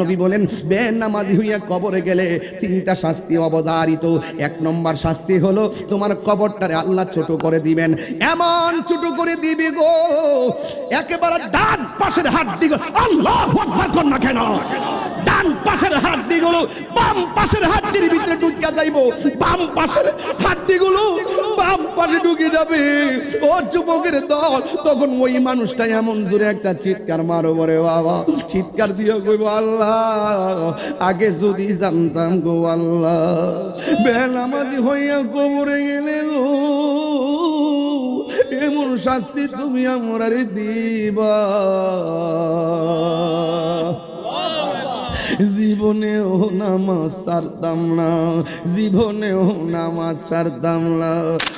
নবী বলেন বে নামাজি হইয়া কবরে গেলে তিনটা শাস্তি অবজারিত এক নম্বর শাস্তি হলো, তোমার কবরটারে আল্লাহ ছোট করে দিবেন। এমন ছোট করে দিবে গো, একেবারে ডান পাশের হাত দিগো, আল্লাহ না কেন? ডান পাশের হাড্ডিগুলো বাম পাশের হাড্ডির ভিতরে ঢুকে যাইবো। বাম পাশের হাড্ডিগুলো বাম পাশে ঢুকে যাবে। ও যুবকের দল তখন ওই মানুষটা এমন জোরে একটা চিৎকার মারো বরে বাবা চিৎকার দিয়ে কইব আল্লাহ। আগে যদি জানতাম গো আল্লাহ বেনামাজি হইয়া কবরে গেলে গো। এমন শাস্তি তুমি আমরা দিবা। জীবনেও নামাজ ছাড়তাম না, জীবনেও নামাজ ছাড়তাম না।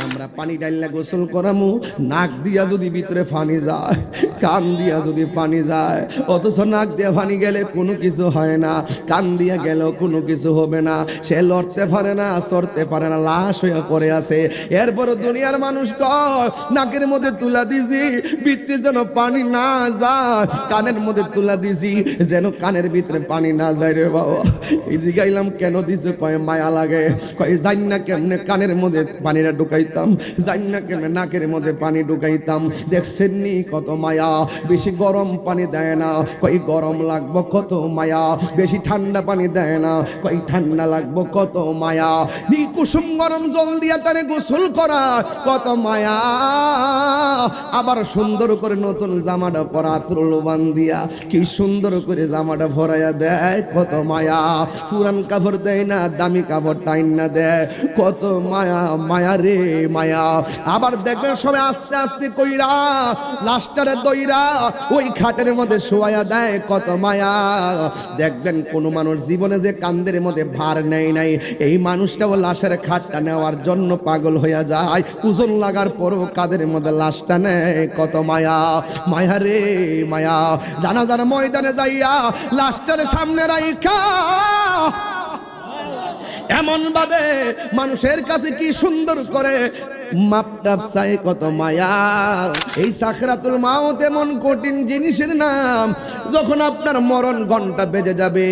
আমরা পানি ডাইলা গোসল করামু, নাক দিয়া যদি ভিতরে পানি যায়, কান দিয়া যদি পানি যায়, অথচ নাক দিয়া পানি গেলে কোনো কিছু হয় না, কান দিয়া গেলেও কোনো কিছু হবে না। সে লড়তে পারে না, চড়তে পারে না, লাশ হয়ে পড়ে আছে। এরপর দুনিয়ার মানুষ কয়, নাকের মধ্যে তুলা দিছি, ভিতরে যেন পানি না যায়। কানের মধ্যে তুলা দিছি, যেন কানের ভিতরে পানি না যায় রে বাবা। এই জিগাইলাম কেন দিছে? কয় মায়া লাগে। কয় জান না কেমনে কানের মধ্যে পানিটা ঢুকাইতাম। জান না কেমনে নাকের মধ্যে পানি ঢুকাইতাম। দেখছেন নি কত মায়া? বেশি গরম পানি দেয় না। কই গরম লাগবো কত মায়া? বেশি ঠান্ডা পানি দেয় না। কই ঠান্ডা লাগবো কত মায়া? নি কুসুম গরম জল দিয়া তারে গোসল করা কত মায়া? আবার সুন্দর করে নতুন জামাটা পরা ত্রলবান দিয়া। কি সুন্দর করে জামাটা ভরাইয়া দেয়। কত মায়া। পুরান কাপড় দেয় না, দামি কাপড় টাইন না দেয়। কত মায়া মায়া রে, মায়া। আবার দেখবেন সবাই আস্তে আস্তে কইরা লাস্টারে দইরা ওই খাটের মধ্যে শোয়া দেয়, কত মায়া। দেখবেন কোন মানুষ জীবনে যে কান্দের মধ্যে ভার নেই নাই, এই মানুষটাও লাশের খাটটা নেওয়ার জন্য পাগল হইয়া যায়। ওজন লাগার পরও কাদের মধ্যে লাশটা নেয়, কত মায়া। মায়া রে, মায়া। জানা জানা ময়দানে যাইয়া লাশটার সামনে রাইখা এমন ভাবে মানুষের কাছে কি সুন্দর করে মাপটাপ চাই কত মায়া। এই সাখরাতুল মাও তেমন কঠিন জিনিসের নাম, যখন আপনার মরণ ঘণ্টা বেজে যাবে,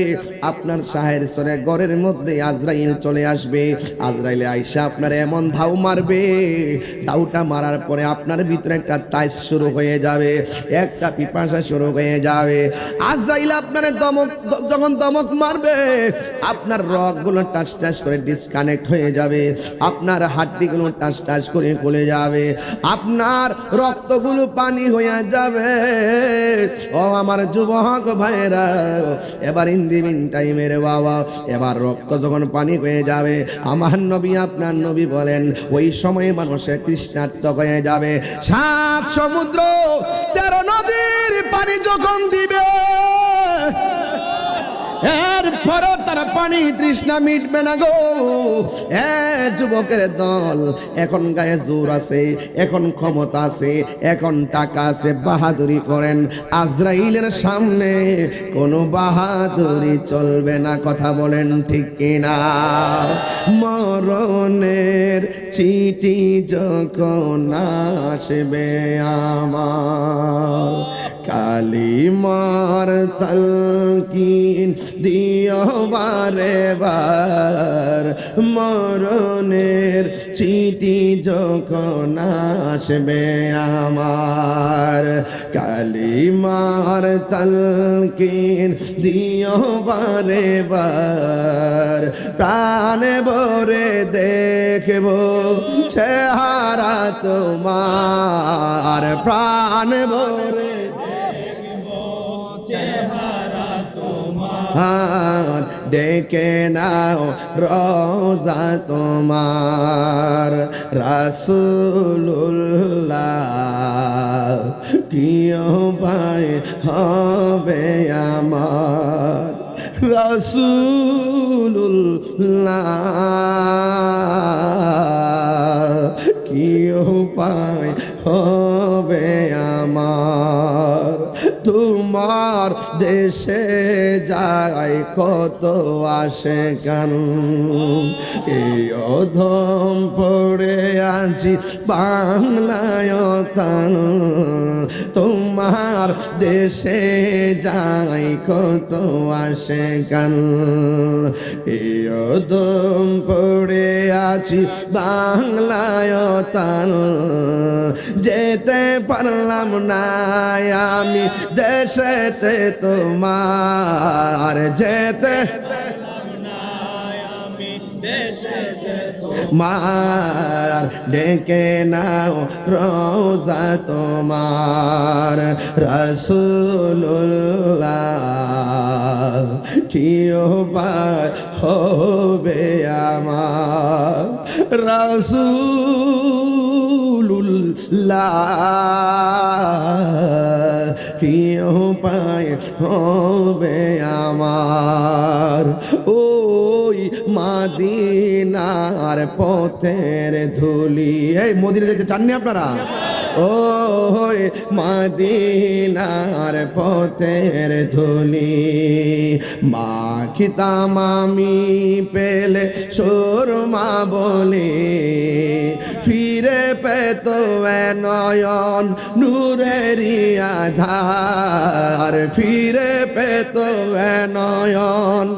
আপনার সাহের সরে ঘরের মধ্যে আজরাইল চলে আসবে। আজরাইলে আইসা আপনার এমন ধাউ মারবে দাউটা মারার পরে আপনার ভিতরে একটা তাইস শুরু হয়ে যাবে, একটা পিপাসা শুরু হয়ে যাবে। আজরাইল আপনার দমক, যখন দমক মারবে, আপনার রগগুলো টাচ টাচ করে ডিসকানেক্ট হয়ে যাবে, আপনার হাড্ডিগুলো টাচ টাচ করে গলে যাবে। আপনার রক্তগুলো পানি হয়ে যাবে। ও আমার যুবক ভাইরা এবার ইন্দিমিন টাইমের বাবা, এবার রক্ত যখন পানি হয়ে যাবে, আমার নবী, আপনার নবী বলেন, ওই সময় মানুষের তৃষ্ণার্ত হয়ে যাবে। সাত সমুদ্র, তেরো নদীর পানি যখন দিবে এরপরও তারা পানি তৃষ্ণা মিটবে না গো। এ যুবকের দল, এখন গায়ে জোর আছে, এখন ক্ষমতা আছে, এখন টাকা আছে, বাহাদুরি করেন। আজরাইলের সামনে কোনো বাহাদুরি চলবে না, কথা বলেন ঠিক কিনা? মরণের চিঠি যখন আসবে আমার কালিমার তলকিন দিও বারে বার মরণের চিঠি যখন আসবে আমার কালিমার তলকিন দিও বারে বার। প্রাণ ভরে দেখব চেহারা তোমার। প্রাণ ভরে হাত ডেকে নাও রোজা তোমার রাসুল্লাহ কি পায় হবে আমার রাসুল্লাহ কি উপায় হবে আমার তোমার দেশে যায় কত আসে কেন এই অধম পড়ে আছি বাংলায় তান তোমার দেশে যাই কত আসে কান এই অদম পড়ে আছি বাংলায় তান যেতে পারলাম না আমি দেশেতে তোমার যেতে মার ডেকে নাও রোজা তোমার রসুল্লাহ কিও পার হবে আমার রসুল্লাহ কিও পায় হবে আমার। ওই মাদিনার পথের ধুলি। এই মদিনা যেতে চাননি আপনারা? ও মাদিনার পথের ধুলি। মাখিতাম আমি পেলে সুরমা বলে। ফিরে পেত নয়ন নূরেরি আধার। ফিরে পেত নয়ন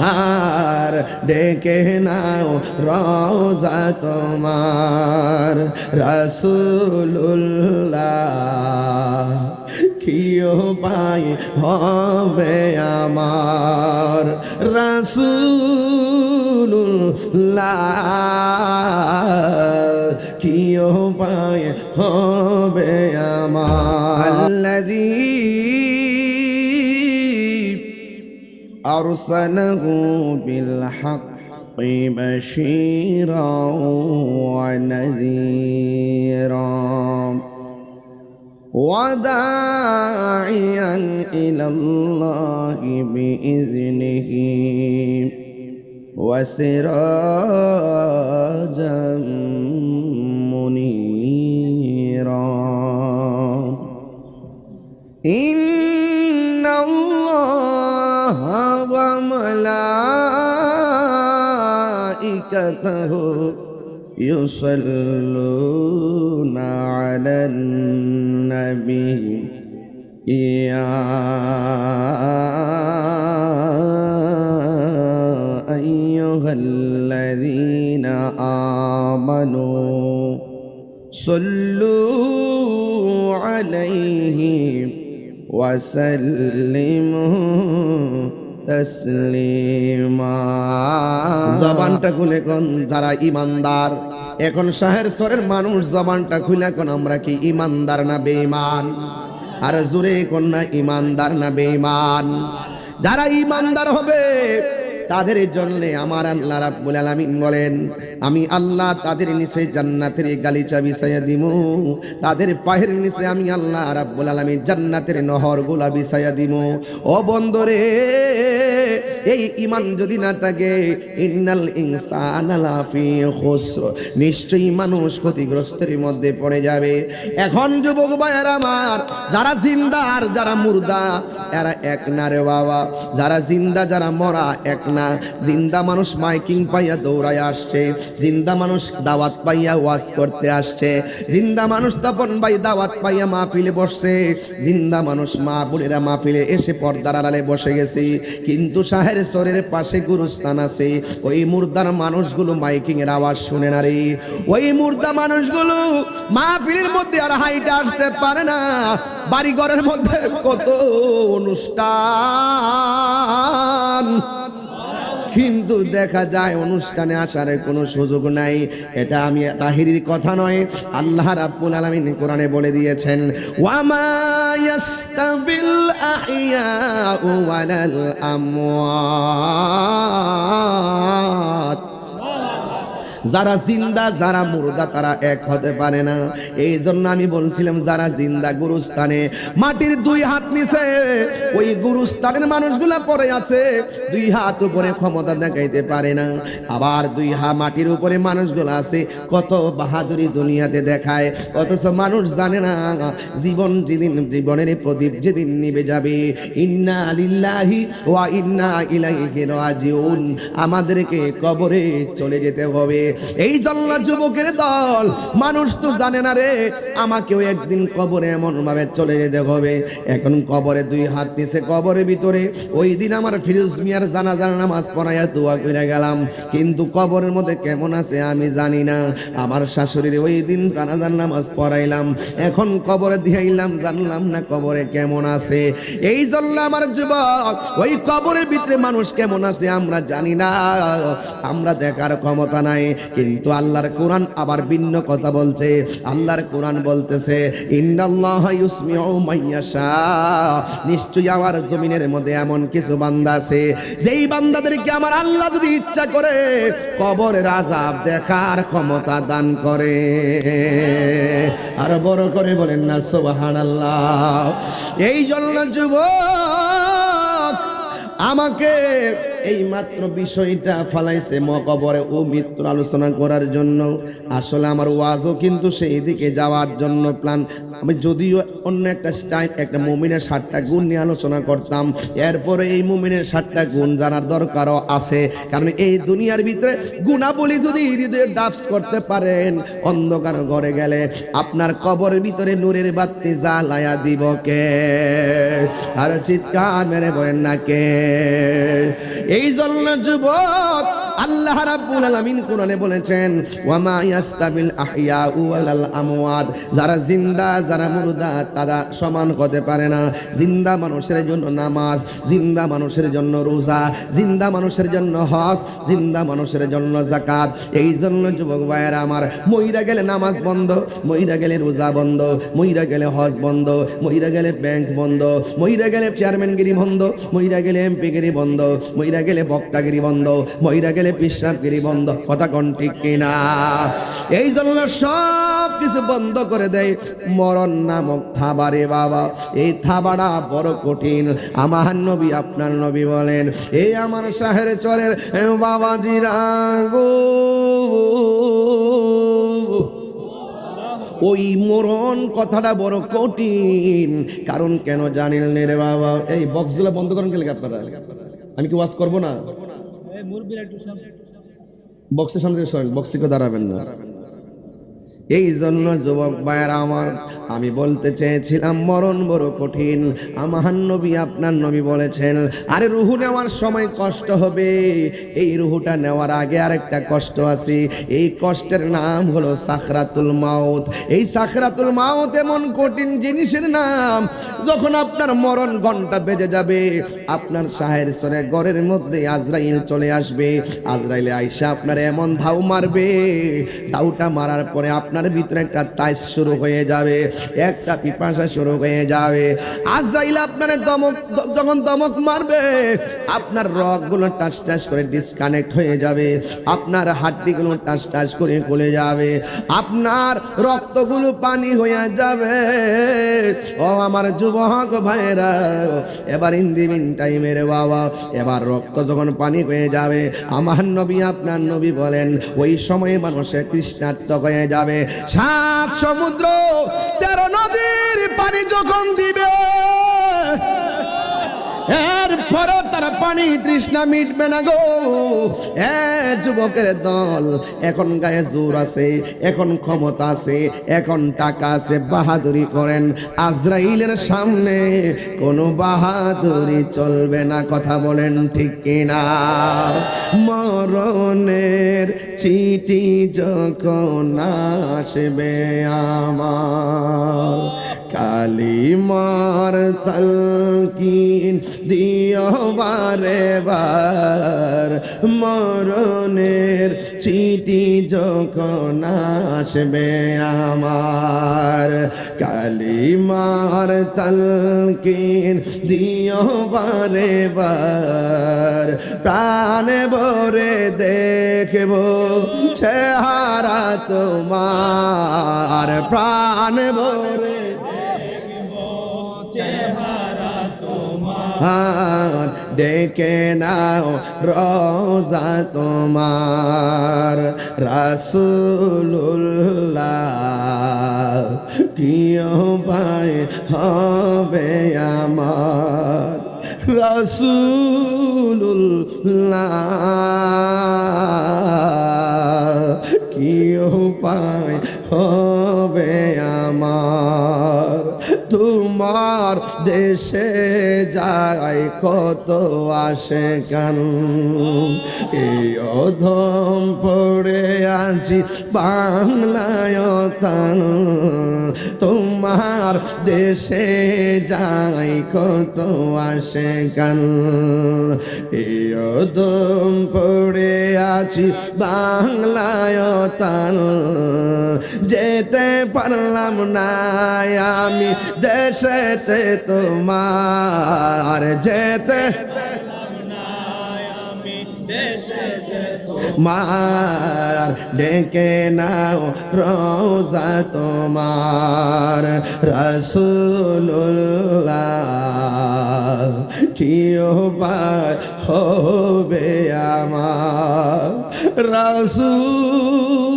আর ডেকে নাও রোজা তোমার। রসুল্লাহ কিও পাই হবে আমার। রসুল্লাহ কিও পাই হবে আমার আল্লাযী أرسله بالحق بشيرا ونذيرا وداعيا إلى الله بإذنه وسراجا منيرا إن الله وملائكته يصلون على النبي يا صلوا عليه وسلموا তসলিমা জবানটা খুলে কোন যারা ইমানদার এখন শাহের সরের মানুষ জবানটা খুলে কোন আমরা কি ইমানদার না বেঈমান আর জোরে কোন না ইমানদার না বেঈমান যারা ইমানদার হবে তাদের জন্য আমার আল্লাহ রাব্বুল আলামিন বলেন, আমি আল্লাহ তাদের নিচে জান্নাতের গালিচা বিছাইয়া দিমু। তাদের পায়ের নিচে আমি আল্লাহ রাব্বুল আলামিন জান্নাতের নহর গোলা বিছাইয়া দিমু। ও বন্দরে এই ইমান যদি না থাকে, ইন্নাল ইনসানা লাফি খুসর। নিশ্চয়ই মানুষ ক্ষতিগ্রস্তের মধ্যে পড়ে যাবে। এখন যুবক ভাইয়ের আমার, যারা জিন্দা আর যারা মুর্দা এরা এক না রে বাবা। যারা জিন্দা, যারা মরা, এক না। জিন্দা মানুষ মাইকিং পাইয়া দৌড়ায় আসছে। জিন্দা মানুষ দাওয়াত পাইয়া ওয়াজ করতে আসছে। জিন্দা মানুষ তপন ভাই দাওয়াত পাইয়া মাহফিলে বসছে। জিন্দা মানুষ মা বোনেরা মাহফিলে এসে পর্দার আড়ালে বসে গেছে। কিন্তু শাহের সরের পাশে গুরুস্থান আছে। ওই মুর্দার মানুষগুলো মাইকিং এর আওয়াজ শুনে না রে। ওই মুর্দা মানুষগুলো মাহফিলের মধ্যে আর হাইটে আসতে পারে না। বাড়ি ঘরের মধ্যে কত অনুষ্ঠান। কিন্তু দেখা যায় অনুষ্ঠানে আসার কোনো সুযোগ নাই। এটা আমি তাহিরির কথা নয়, আল্লাহ রাব্বুল আলামিন কোরআনে বলে দিয়েছেন, ওয়ামা ইয়াস্তাবিল আহইয়াউ ওয়ালাল আমওয়াত। যারা জিন্দা, যারা মুর্দা, তারা এক হতে পারে না। এই জন্য আমি বলছিলাম, যারা জিন্দা গুরুস্থানে, মাটির দুই হাত নিচে, ওই গুরুস্থানের মানুষগুলা পড়ে আছে, দুই হাত উপরে ক্ষমতা দেখাইতে পারে না। আবার দুই হা মাটির উপরে মানুষগুলো আছে, কত বাহাদুরি দুনিয়াতে দেখায়। অথচ মানুষ জানে না, জীবন যেদিন, জীবনের প্রদীপ যেদিন নিবে যাবে। ইন্না লিল্লাহি ওয়া ইন্না ইলাইহি রাজিউন। আমাদেরকে কবরে চলে যেতে হবে। এই জন্য যুবকের দল, মানুষ তো জানে না রে, আমাকেও একদিন কবরে এমন ভাবে চলে যেতে হবে। এখন কবরে দুই হাত নিচে কবরের ভিতরে, ওই দিন আমার ফিরোজ মিয়ার জানাজার নামাজ পড়াইয়া দোয়া করে গেলাম। কিন্তু কবরের মধ্যে কেমন আছে আমি জানি না। আমার শাশুড়ির ওই দিন জানাজার নামাজ পড়াইলাম। এখন কবরে দিয়াইলাম, জানলাম না কবরে কেমন আছে। এই জন্য আমার যুবক, ওই কবরের ভিতরে মানুষ কেমন আছে আমরা জানি না। আমরা দেখার ক্ষমতা নাই। কিন্তু আল্লাহর কোরআন আবার ভিন্ন কথা বলছে। আল্লাহর কোরআন বলতেছে নিশ্চয়ই আমার জমিনের মধ্যে এমন কিছু বান্দা আছে, যেই বান্দাদেরকে আমার আল্লাহ যদি ইচ্ছা করে কবরের আজাব দেখার ক্ষমতা দান করে। আর বড় করে বলেন না, সুবহানাল্লাহ। এই জন্য যুবক, আমাকে এই মাত্র বিষয়টা ফালাইছে মকবরে ও মৃত্যুর আলোচনা করার জন্য। আসলে আমার ওয়াজও কিন্তু সেই দিকে যাওয়ার জন্য প্ল্যান আমি যদিও অন্য একটা স্টাইল, একটা মুমিনের ষাটটা গুণ নিয়ে আলোচনা করতাম। এরপরে এই মুমিনের ষাটটা গুণ জানার দরকারও আছে। কারণ এই দুনিয়ার ভিতরে গুণাবলী যদি হৃদয়ে ডাফস করতে পারেন, অন্ধকার ঘরে গেলে আপনার কবরের ভিতরে নূরের বাতি জ্বালায়া দিব কে? আর চিৎকার মেরে বলেন না কে? এই জন্য যুবক আল্লাহ রাব্বুল আলামিন কোরআনে বলেছেন, ওয়ামা ইয়াস্তাবিল আহইয়া ওয়ালাল আমওয়াত। যারা জিন্দা, যারা মুর্দা, তারা সমান হতে পারে না। জিন্দা মানুষের জন্য নামাজ, জিন্দা মানুষের জন্য রোজা, জিন্দা মানুষের জন্য হজ, জিন্দা মানুষের জন্য জাকাত এই জন্য যুবক ভাইয়েরা আমার মইরা গেলে নামাজ বন্ধ মইরা গেলে রোজা বন্ধ মইরা গেলে হজ বন্ধ মইরা গেলে ব্যাংক বন্ধ মইরা গেলে চেয়ারম্যানগিরি বন্ধ মইরা গেলে এমপিগিরি বন্ধ মইরা গেলে বক্তাগিরি বন্ধ মইরা গেলে পিসাবগিরি বন্ধ। কথা কোন ঠিক কিনা? এই জন্য সব কিছু বন্ধ করে দেয়। মরণ নামক থাবারে বাবা। এই থাবাটা বড় কঠিন। আমার নবী আপনার নবী বলেন এই আমার শাহের চরের বাবাজিরা গো, ওই মরণ কথাটা বড় কঠিন। কারণ কেন জানিল নে রে বাবা? এই বক্সগুলো বন্ধ করেন গেলে আপনারা? আমি কি ওয়াজ করব না? বক্সের সামনে বক্সিকে বক্সে দাঁড়াবেন না। এই জন্য যুবক ভাইয়ের আমার আমি বলতে চেয়েছিলাম, মরণ বড় কঠিন। আমার নবী আপনার নবী বলেছেন, আরে রুহু নেওয়ার সময় কষ্ট হবে। এই রুহুটা নেওয়ার আগে আরেকটা কষ্ট আছে। এই কষ্টের নাম হলো সাখরাতুল মাউত। এই সাখরাতুল মাউত এমন কঠিন জিনিসের নাম, যখন আপনার মরণ ঘণ্টা বেজে যাবে, আপনার শাহের সরে ঘরের মধ্যে আজরাইল চলে আসবে। আজরাইলে আইসা আপনার এমন ধাউ মারবে। ধাউটা মারার পরে আপনার ভিতরে একটা তাইস শুরু হয়ে যাবে। একটা পিপাসা শুরু হয়ে যাবে। আজ আজরাইল আপনার দমক যখন দমক মারবে, আপনার রগগুলো টাচ টাচ করে ডিসকানেক্ট হয়ে যাবে। আপনার হাড্ডিগুলো টাচ টাচ করে গলে যাবে। আপনার রক্তগুলো পানি হয়ে যাবে। ও আমার যুবক ভাইরা এবার ইন্দিমিন টাইমের বাবা, এবার রক্ত যখন পানি হয়ে যাবে, আমার নবী আপনার নবী বলেন, ওই সময়ে মানুষের তৃষ্ণার্ত হয়ে যাবে। সাত সমুদ্র তেরো নদীর পানি যখন দিবে এরপরও তার পানি তৃষ্ণা মিটবে না গো। এ যুবকের দল, এখন গায়ে জোর আছে, এখন ক্ষমতা আছে, এখন টাকা আছে, বাহাদুরি করেন। আজরাইলের সামনে কোনো বাহাদুরি চলবে না, কথা বলেন ঠিক কিনা? মরণের চিঠি যখন আসবে আমার কালিমার তলকিন দিও বারে বার। মরণের চিঠি যখন আসবে আমার কালিমার তলকিন দিও বারে বার। প্রাণ ভরে দেখব চেহারা তোমার, প্রাণ ভরে হাত ডেকে নাও রোজা তোমার। রাসুল্লাহ কিয় পাই হবে আমার। রাসুল্লাহ কি উপায় হবে আমার। তোমার দেশে যায় কত আসে কেন? এই অধম পড়ে আছি বাংলায় তান তোমার দেশে যাই কত আসে কেন? এই অধম পড়ে আছি বাংলায় তান যেতে পারলাম না, আমি দেশেতে তোমার। যেতে মার ডেকে নাও রোজা তোমার। রসুল্লাহ কিয় পায় হবে আমার। রসুল্লাহ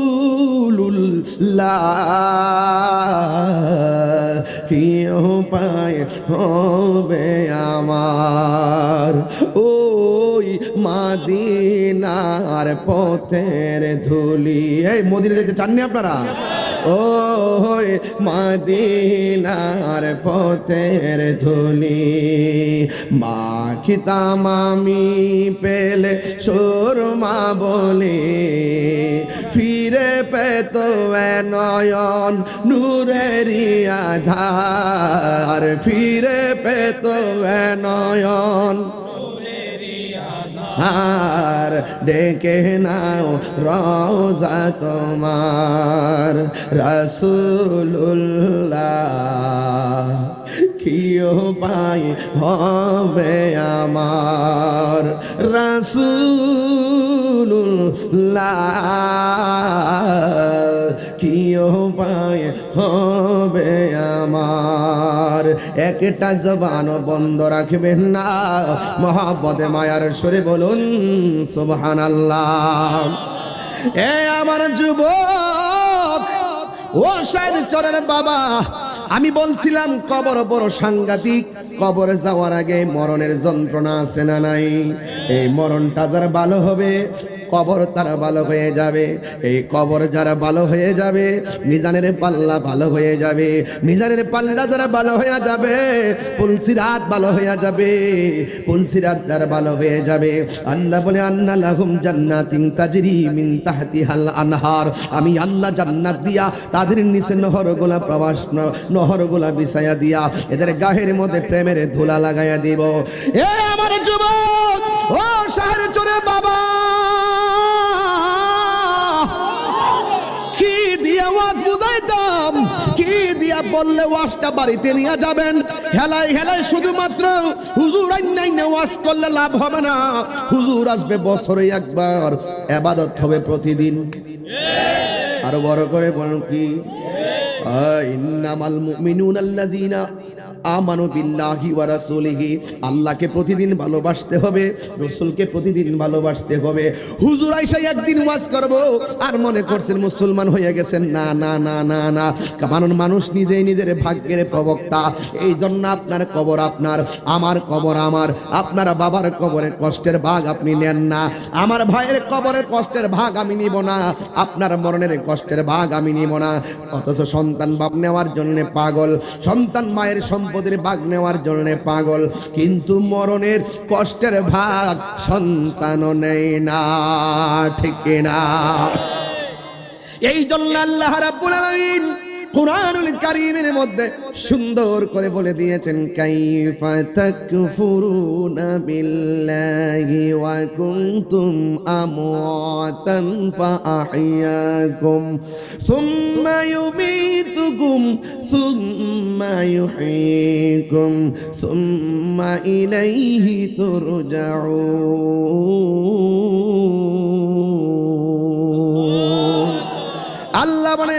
কিয় পায় হবে আমার। ওই মাদিনার পথের ধুলি। এই মদিনা যেতে চাননি আপনারা? ওই মাদিনার পথের ধুলি। মাখিতাম আমি পেলে সুরমা বলে নয়ন নূরেরি আধার, ফিরে পেত নয়ন। আর ডেকে নাও রোজা তোমার রসুল্লাহ কিয় পাই হবে আমার রসুল্লাহ কিয় পাই হবে আমার। একটা জবান বন্ধ রাখবেন না। মহাব্বতে, মায়ার সরে বলুন সুবহান আল্লাহ এ আমার যুবক ও সাইড চরের বাবা, আমি বলছিলাম, কবর বড় সাংঘাতিক। কবরে যাওয়ার আগে মরণের যন্ত্রণা আছে না নাই? এই মরণটা যারা ভালো হবে কবর তারা ভালো হয়ে যাবে। এই কবর যারা ভালো হয়ে যাবে, মিজানের পাল্লা ভালো হয়ে যাবে, মিজানের পাল্লা যারা ভালো হয়ে যাবে পুলসিরাত ভালো হয়ে যাবে পুলসিরাত যারা ভালো হয়ে যাবে। আল্লাহ বলে, আন্না লাহুম জান্নাতিন তাজরি মিন তাহতিহাল আনহার। আমি আল্লাহ জান্নাত দিয়া তাদের নিচে নহর গোলা প্রবাস, নহর গোলা বিছায়া দিয়া এদের গাহের মধ্যে প্রেমের ধুলা লাগাইয়া দিব। এ আমার যুবক, ও শাহের চোরে বাবা! বললে ওয়াশটা বাড়িতে নিয়ে যাবেন। হেলাই হেলাই শুধুমাত্র হুজুর অন্যান্য ওয়াশ করলে লাভ হবে না। হুজুর আসবে বছরে একবার, এবাদত হবে প্রতিদিন। আরও বড় করে বলেন কি? ইন্নামাল মুমিনুন আল্লাযিনা আমানু বিল্লাহি ওয়া রাসূলিহি। আল্লাহকে প্রতিদিন ভালোবাসতে হবে, রাসূলকে প্রতিদিন ভালোবাসতে হবে। হুজুর আইসা একদিন ওয়াজ করব, আর মনে করছেন মুসলমান হয়ে গেছেন। না না না না না। কারণ মানুষ নিজেই নিজের ভাগ্যের প্রবক্তা। এই জন্য আপনার কবর আপনার, আমার কবর আমার। আপনার বাবার কবরের কষ্টের ভাগ আপনি নেন না। আমার ভাইয়ের কবরের কষ্টের ভাগ আমি নিব না। আপনার মরণের কষ্টের ভাগ আমি নিব না। অথচ সন্তান বাপ নেওয়ার জন্য পাগল। সন্তান মায়ের সম্পদের ভাগ নেওয়ার জন্য পাগল। কিন্তু মরণের কষ্টের ভাগ সন্তান নেই না, ঠিক না এই জন্য আল্লাহ রাব্বুল আলামিন কোরআনুল কারীমের মধ্যে সুন্দর করে বলে দিয়েছেন, কাইফা তাকফুরুনা বিল্লাহি ওয়া কুনতুম আমওয়াতান ফাআহইয়াকুম সুম্মা ইউমীতুকুম সুম্মা ইউহয়ীকুম সুম্মা ইলাইহি তুরজাউন। আল্লাহ বলে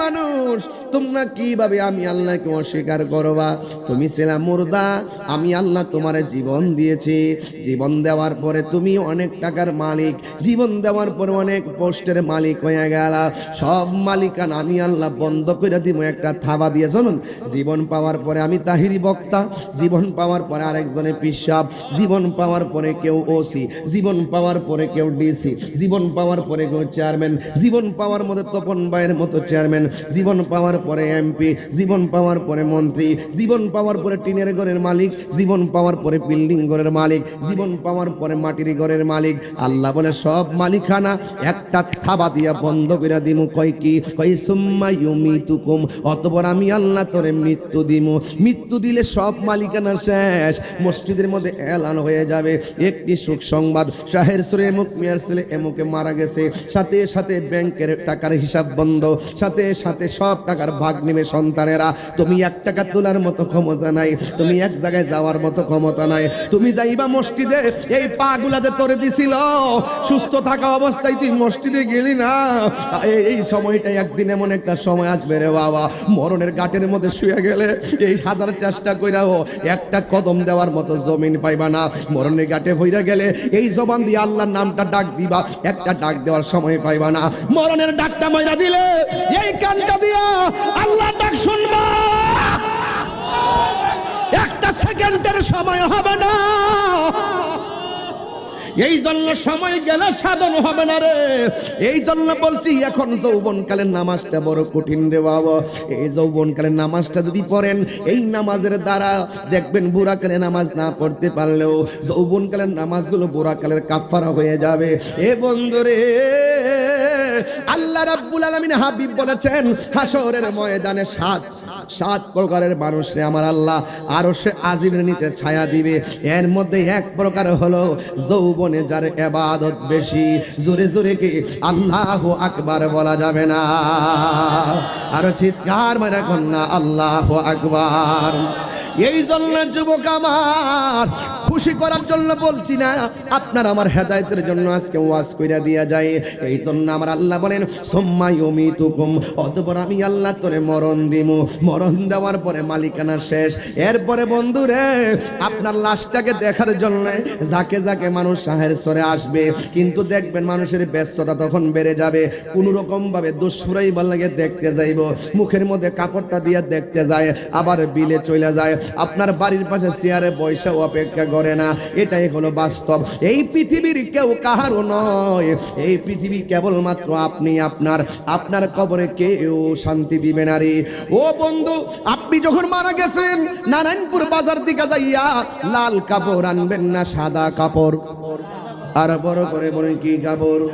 মানুষ তোমরা কীভাবে আমি আল্লাহকে অস্বীকার করবা? তুমি ছিলাম মুর্দা, আমি আল্লাহ তোমার জীবন দিয়েছি। জীবন দেওয়ার পরে তুমি অনেক টাকার মালিক। জীবন দেওয়ার পরে অনেক পোস্টের মালিক হয়ে গেল। সব মালিকান আমি আল্লাহ বন্ধ করে দিব, একটা থাবা দিয়ে। চলুন, জীবন পাওয়ার পরে আমি তাহিরি বক্তা। জীবন পাওয়ার পরে আরেকজনে পিসাব। জীবন পাওয়ার পরে কেউ ওসি। জীবন পাওয়ার পরে কেউ ডিসি। জীবন পাওয়ার পরে কেউ চেয়ারম্যান। জীবন পাওয়ার মধ্যে তপন ভাইয়ের মতো চেয়ারম্যান। জীবন পাওয়ার পরে এমপি, জীবন পাওয়ার পরে মন্ত্রী, জীবন পাওয়ার পরে টিনের ঘরের মালিক, জীবন পাওয়ার পরে বিল্ডিং ঘরের মালিক, জীবন পাওয়ার পরে মাটির ঘরের মালিক। আল্লাহ বলে, সব মালিকানা একটা থাবা দিয়া বন্ধ করে দিমু। কয় কি? কয়, সুম্মা ইউমিতুকুম, অতপর আমি আল্লাহ তোরে মৃত্যু দিমু। মৃত্যু দিলে সব মালিকানা শেষ। মসজিদের মধ্যে এলান হয়ে যাবে। একটি সুখ সংবাদ, শাহের সুরে এমুক মিয়ার ছেলে এমুকে মারা গেছে। সাথে সাথে ব্যাংকের টাকার হিসাব বন্ধ। সাথে সাথে সব টাকার ভাগ নেবে সন্তানেরা। তুমি এক টাকা তোলার মতো ক্ষমতা নাই, তুমি এক জায়গায় যাওয়ার মতো ক্ষমতা নাই। তুমি যাইবা মসজিদে, এই পা গুলা যে তোরে দিছিল, সুস্থ থাকা অবস্থায় তুই মসজিদে গেলি না। এই সময়টা একদিন এমন একটা সময় আসবে রে বাবা। মরণের গাটের মধ্যে শুয়ে গেলে এই হাজার চেষ্টা কইরাও একটা কদম দেওয়ার মতো জমিন পাইবা না। মরণের গাটে হইরা গেলে এই জবান দিয়ে আল্লাহর নামটা ডাক দিবা, একটা ডাক দেওয়ার সময় পাইবা না। মরণের ডাকটা ময়রা দিলে এই কানটা দিয়া আল্লাহ ডাক শুনবা। একটা সেকেন্ডের সময় হবে না। এই জন্য সময় গেলে সাধন হবে না রে। এই জন্য বলছি, এখন যৌবনকালের নামাজটা বড় কঠিন রে বাবা। এই যৌবনকালের নামাজটা যদি পড়েন, এই নামাজের দ্বারা দেখবেন বুড়াকালে নামাজ না পড়তে পারলেও যৌবনকালের নামাজগুলো বুড়াকালের কাফারা হয়ে যাবে। এ বন্ধুরে আল্লাহ রাব্বুল আলামিন হাবিব বলেছেন হাসরের ময়দানে সাত সাত প্রকারের মানুষরে আমার আল্লাহ, আরও সে আজিমের নিতে ছায়া দিবে। এর মধ্যে এক প্রকার হলো যৌবনে যার এবাদত বেশি, জোরে জোরে কি আল্লাহ আকবার বলা যাবে না। আরও চিৎকার মেরে কন্যা, আল্লাহ আকবার। এই জন্য যুবক আমার খুশি করার জন্য বলছি না। আপনার আমার হেদায়তের জন্য আজকে ওয়াজ কইরা দিয়া যায় এই জন্য আমার আল্লাহ বলেন সোম্মাই অমিতুকুম অতপর আমি আল্লাহ তোরে মরণ দিমু। মরণ দেওয়ার পরে মালিকানা শেষ। এরপরে বন্ধুরে, আপনার লাশটাকে দেখার জন্য যাকে যাকে মানুষ সাহের সরে আসবে। কিন্তু দেখবেন মানুষের ব্যস্ততা তখন বেড়ে যাবে। কোন রকম ভাবে দুষ্ফুরাই লাগে দেখতে যাইব। মুখের মধ্যে কাপড়টা দিয়ে দেখতে যায়। আবার বিলে চলে যায়। আপনার বাড়ির পাশে চেয়ারে বৈশা অপেক্ষা করে না, এটাই হলো বাস্তব। এই পৃথিবীর কেউ কাহারও নয়। এই পৃথিবী কেবলমাত্র আপনি আপনার আপনার কবরে কেউ শান্তি দিবে না রে। ও বন্ধু, আপনি যখন মারা গেছেন, নারায়ণপুর বাজার দিকে যাইয়া লাল কাপড় আনবেন না, সাদা কাপড়? আর বড় করে বলেন, কি কাপড়?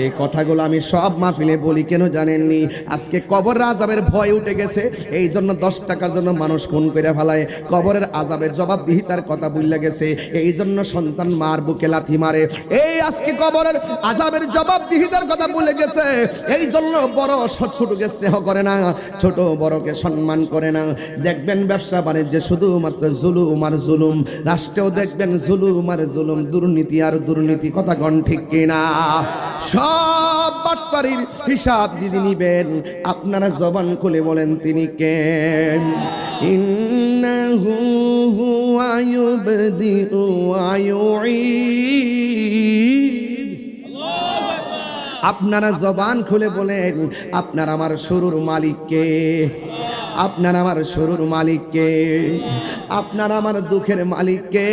এই কথাগুলো আমি সব মাহফিলে বলি, কেন জানেননি? আজকে কবর আজাবের ভয় উঠে গেছে, এই জন্য দশ টাকার জন্য মানুষ খুন করে ফেলায়। কবরের আজাবের জবাবদিহিতার কথা বুঝলে গেছে, এই জন্য সন্তান মার বুকে লাথি মারে। এই আজকে কবরের আজাবের জবাবদিহিতার কথা বলে গেছে, এই জন্য বড় ছোট ছোটকে স্নেহ করে না, ছোট বড়কে সম্মান করে না। দেখবেন ব্যবসা বাণিজ্যে শুধুমাত্র জুলুম আর জুলুম, রাষ্ট্রেও দেখবেন জুলুম আর জুলুম, দুর্নীতি আর দুর্নীতি, কথা গণ ঠিক কিনা? সব বাটপাড়ির হিসাব যদি নিবেন। আপনারা জবান খুলে বলেন, তিনি কেন ইন্নাহু হুয়া আপনারা জবান খুলে বলেন, আপনার আমার শুরুর মালিককে আপনার আমার শুরুর মালিককে, আপনার আমার দুঃখের মালিককে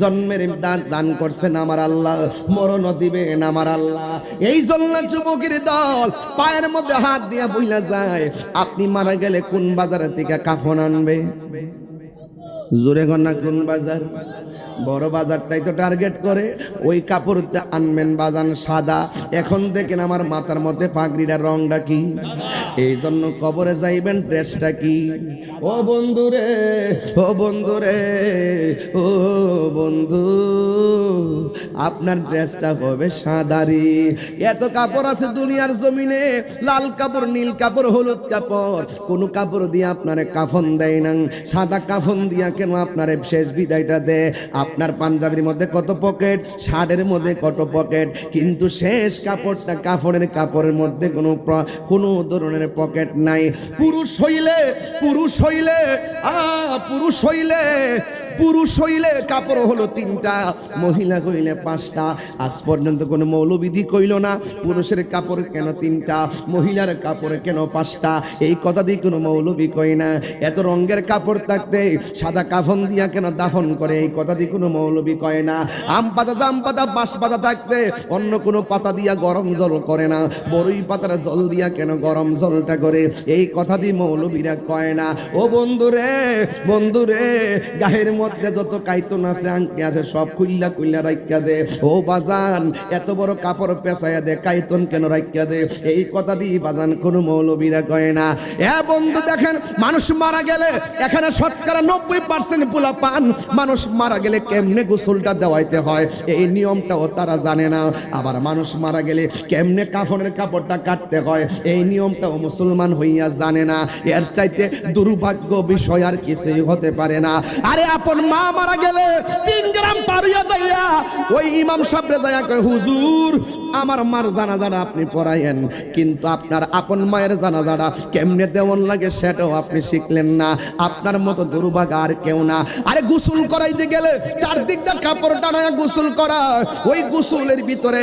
জন্মের দান দান করছেন আমার আল্লাহ, মরণ দিবেন আমার আল্লাহ। এই জন্য যুবকের দল পায়ের মধ্যে হাত দিয়া বইলা যায়, আপনি মারা গেলে কোন বাজার থেকে কাফন আনবে? জোরে গন্না কোন বাজার? বড় বাজারটাই তো টার্গেট করে। ওই কাপড়টা আনবেন বাজান সাদা। এখন দেখেন আমার মাথার মধ্যে পাগড়িটার রংটা কি। এই জন্য কবরে যাইবেন ড্রেসটা কি। ও বন্ধু রে ও বন্ধু রে ও বন্ধু আপনার ড্রেসটা হবে সাদারি। এত কাপড় আছে দুনিয়ার জমিনে লাল কাপড় নীল কাপড় হলুদ কাপড়। কোন কাপড় দিয়ে আপনারে কাফন দেয় না। সাদা কাফন দিয়া কেন আপনার শেষ বিদায়টা দেয়? আপনার পাঞ্জাবির মধ্যে কত পকেট শার্টের মধ্যে কত পকেট কিন্তু শেষ কাপড়টা কাপড়ের কাপড়ের মধ্যে কোনো কোনো ধরনের পকেট নাই। পুরুষ হইলে পুরুষ হইলে, আ, পুরুষ হইলে পুরুষ হইলে কাপড় হলো তিনটা, মহিলা কইলে পাঁচটা। আজ পর্যন্ত কোনো মৌলবিধি কইল না, পুরুষের কাপড় কেন তিনটা, মহিলার কাপড় কেন পাঁচটা? এই কথা দিয়ে কোনো মৌলবি কই না। এত রঙের কাপড় থাকতে, সাদা কাফন দিয়া কেন দাফন করে? এই কথা দিয়ে কোনো মৌলবি কয় না। আম পাতা জাম পাতা, বাঁশ পাতা থাকতে, অন্য কোনো পাতা দিয়া গরম জল করে না। বড়ই পাতার জল দিয়া কেন গরম জলটা করে? এই কথা দিয়ে মৌলবিরা কয় না। ও বন্ধুরে বন্ধুরে গায়ের মধ্যে যত কাইতন আছে, আংটি আছে, সব খুইলা খুইলা রাইকা দে। ও বাজান, এত বড় কাপড় পেঁচাইয়া দে, কাইতন কেন রাইকা দে? এই কথা দিয়ে বাজান কোনো মৌলবীরা কয় না। এ বন্ধু দেখেন, মানুষ মারা গেলে এখানে শতকরা নব্বই পার্সেন্ট পোলা পান মানুষ মারা গেলে কেমনে গোসলটা দেওয়াইতে হয়? এই নিয়মটাও তারা জানে না। আবার মানুষ মারা গেলে কেমনে কাফনের কাপড়টা কাটতে হয়? এই নিয়মটাও মুসলমান হইয়া জানে না। এর চাইতে দুর্ভাগ্য বিষয় আর কিছুই হতে পারে না। আরে আপন মা মারা গেলে তিন গ্রাম পারিয়া যাইয়া ওই ইমাম সাহেবরে যাইয়া কয়, হুজুর, আমার মার জানাজাটা আপনি পড়াইয়েন। কিন্তু আপনার আপন মায়ের জানাজাটা কেমনে দেওয়ান লাগে সেটাও আপনি শিখলেন না। আপনার মতো দুর্ভাগ্য আর কেউ না। আরে গোসল করাইতে গেলে চারদিক দা কাপড় টানায় গোসল করা। ওই গোসলের ভিতরে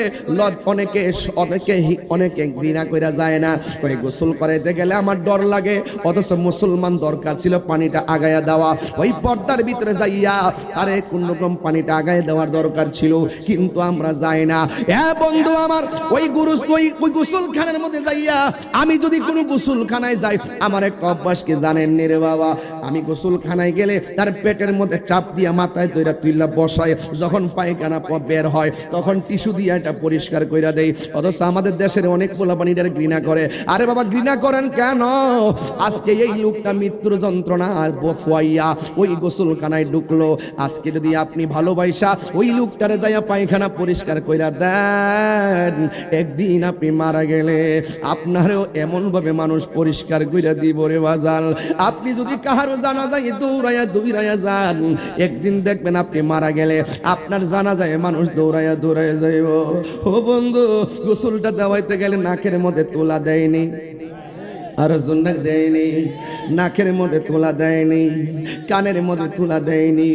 অনেকে অনেকে অনেকে ঘৃণা কইরা যায় না। ওই গোসল করাইতে গেলে আমার ডর লাগে। অথচ মুসলমান দরকার ছিল পানিটা আগায়া দেওয়া। ওই পর্দার ভিতরে যাইয়া, আরে কোন রকম পানিটা আগায় দেওয়ার দরকার ছিল, কিন্তু আমরা যাই না। এ বন্ধু আমার, ওই গুরু ওই ওই গোসলখানার মধ্যে যাইয়া, আমি যদি কোনো গোসলখানায় যাই, আমার একটা অভ্যাস কি জানেন নি রে বাবা? আমি গোসলখানায় গেলে তার পেটের মধ্যে চাপ দিয়া মাথায় তৈরা তুইলা বসায়, যখন পায়খানা বের হয়, তখন টিস্যু দিয়ে এটা পরিষ্কার কইরা দেই। অথচ আমাদের দেশের অনেক পোলাপানিটার ঘৃণা করে। আরে বাবা, ঘৃণা করেন কেন? আজকে এই লোকটা মৃত্যুর যন্ত্রণা ফুয়াইয়া, ওই গোসলখানায় ঢুকলো। আজকে যদি আপনি ভালোবাসা ওই লোকটারে যাইয়া পায়খানা পরিষ্কার কইরা দেন। একদিন আপনি মারা গেলে আপনারও এমন ভাবে মানুষ পরিষ্কার কইরা দিব রে বাজাল আপনি যদি কাহারও জানা যায় দৌড়াইয়া দৌড়াইয়া যান, একদিন দেখবেন আপনি মারা গেলে আপনার জানা যায় মানুষ দৌড়াইয়া দৌড়াইয়া যাইব। ও বন্ধু, গোসলটা দেওয়াইতে গেলে নাকের মধ্যে তোলা দেয়নি। আর জন্য দেয়নি, নাকের মধ্যে তোলা দেয়নি, কানের মধ্যে তোলা দেয়নি,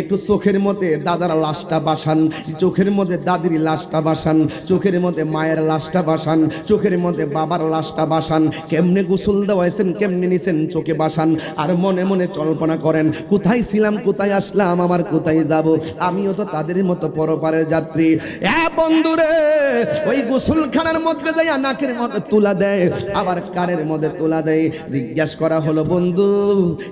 একটু চোখের মধ্যে দাদার লাশটা বাসান, চোখের মধ্যে দাদির লাশটা বাসান, চোখের মধ্যে মায়ের লাশটা বাসান, চোখের মধ্যে বাবার লাশটা বাসান, কেমনে গোসল দেওয়াইছেন, কেমনে নিছেন চোখে বাসান, আর মনে মনে কল্পনা করেন, কোথায় ছিলাম, কোথায় আসলাম আমার কোথায় যাব? আমিও তো তাদের মতো পরপারের যাত্রী। এ বন্ধুরে, ওই গোসলখানার মধ্যে যাইয়া নাকের মধ্যে তুলা দেয়, আবার কানের মধ্যে তোলা দেয়। জিজ্ঞাসা করা হলো, বন্ধু,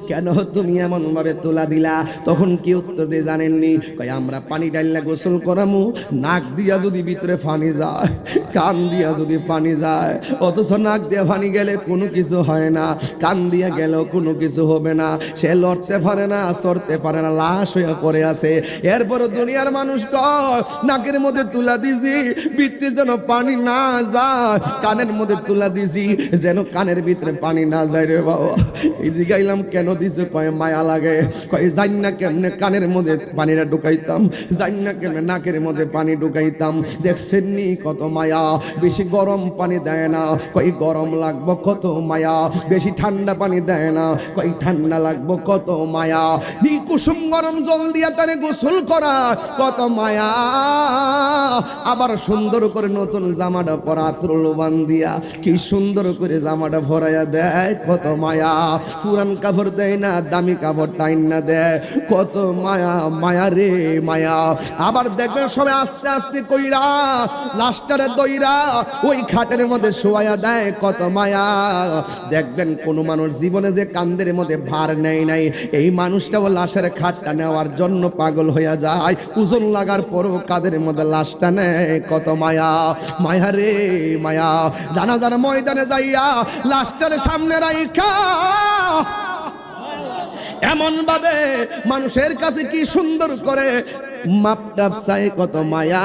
কেন তুমি এমন ভাবে তোলা দিলা? তখন কি উত্তর দিয়ে জানেননি। কই আমরা পানি ডাইলা গোসল করামু, নাক দিয়া যদি ভিতরে পানি যায়, কান দিয়া যদি পানি যায়, অথচ নাক দিয়ে পানি গেলে কোনো কিছু হয় না, কান দিয়া গেলেও কোনো কিছু হবে না, সে লড়তে পারে না, চড়তে পারে না, লাশ হয়ে পড়ে আছে। এরপর দুনিয়ার মানুষ কয়, নাকের মধ্যে তুলা দিছি, ভিতরে যেন পানি না যায়, কানের মধ্যে তুলা দিছি, যেন কানের ভিতরে পানি না যায় রে বাবা। এই জিগাইলাম কেন দিছে? কয় মায়া লাগে। কয় জানি না কেমনে কানের মধ্যে পানিটা ঢুকাইতাম। জানি না কেমনে নাকের মধ্যে পানি ঢুকাইতাম। দেখছেন নি কত মায়া? বেশি গরম পানি দেয় না। কই গরম লাগবো কত মায়া? বেশি ঠান্ডা পানি দেয় না। কই ঠান্ডা লাগবো কত মায়া? নি কুসুম গরম জল দিয়া তারে গোসল করা কত মায়া? আবার সুন্দর করে নতুন জামাটা পরা ত্রলোবান দিয়া। কি সুন্দর করে জামাটা ভরাইয়া দেয়, কত মায়া। পুরান কাপড় দেয় না, দামি কাপড় টাইন না দেয়। কত মায়া মায়া রে, মায়া। আবার দেখবেন সবাই আস্তে আস্তে কইরা লাস্টারে দইরা ওই খাটের মধ্যে শোয়া দেয়, কত মায়া। দেখবেন কোন মানুষ জীবনে যে কান্দের মধ্যে ভার নেই নাই, এই মানুষটাও লাশের খাটটা নেওয়ার জন্য পাগল হইয়া যায়। ওজন লাগার পরও কাদের মধ্যে লাশটা নেয়, কত মায়া। মায়া রে, মায়া। জানা জানা ময়দানে যাইয়া লাশটার সামনে রাইখা। এমন ভাবে মানুষের কাছে কি সুন্দর করে মাপটাপ চাই, কত মায়া।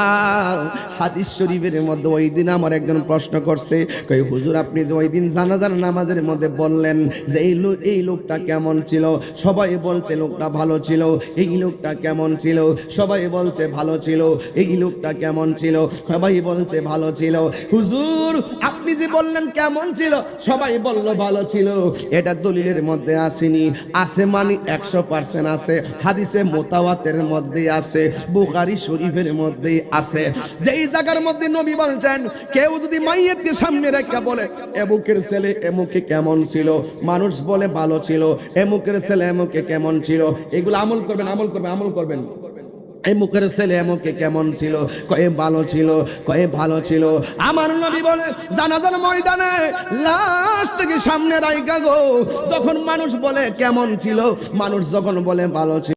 হাদিস শরীফের মধ্যে ওই দিন আমার একজন প্রশ্ন করছে, কই, হুজুর, আপনি যে ওই দিন জানাজার নামাজের মধ্যে বললেন যে এই লোক এই লোকটা কেমন ছিল? সবাই বলছে লোকটা ভালো ছিল। এই লোকটা কেমন ছিল? সবাই বলছে ভালো ছিল। এই লোকটা কেমন ছিল? সবাই বলছে ভালো ছিল। হুজুর, আপনি যে বললেন কেমন ছিল, সবাই বলল ভালো ছিল। এটা দলিলের মধ্যে আসেনি। আছে মানে একশো পার্সেন্ট আছে হাদিসে মোতাওয়াতের মধ্যে আছে বুখারি শরীফের মধ্যে আছে। যেই জায়গার মধ্যে নবী বলছেন, কেউ যদি মাইয়াতকে সামনে রেখে বলে, এমুকের ছেলে এমুকে কেমন ছিল? মানুষ বলে ভালো ছিল। এমুকের ছেলে এমুকে কেমন ছিল? এগুলো আমল করবেন আমল করবেন আমল করবেন। এই মুখের ছেলে এমকে কেমন ছিল? কয়ে ভালো ছিল, কয়ে ভালো ছিল। আমার নবী বলে, জানাজার ময়দানে লাশ থেকে সামনে রাইকা গো। যখন মানুষ বলে কেমন ছিল, মানুষ যখন বলে ভালো ছিল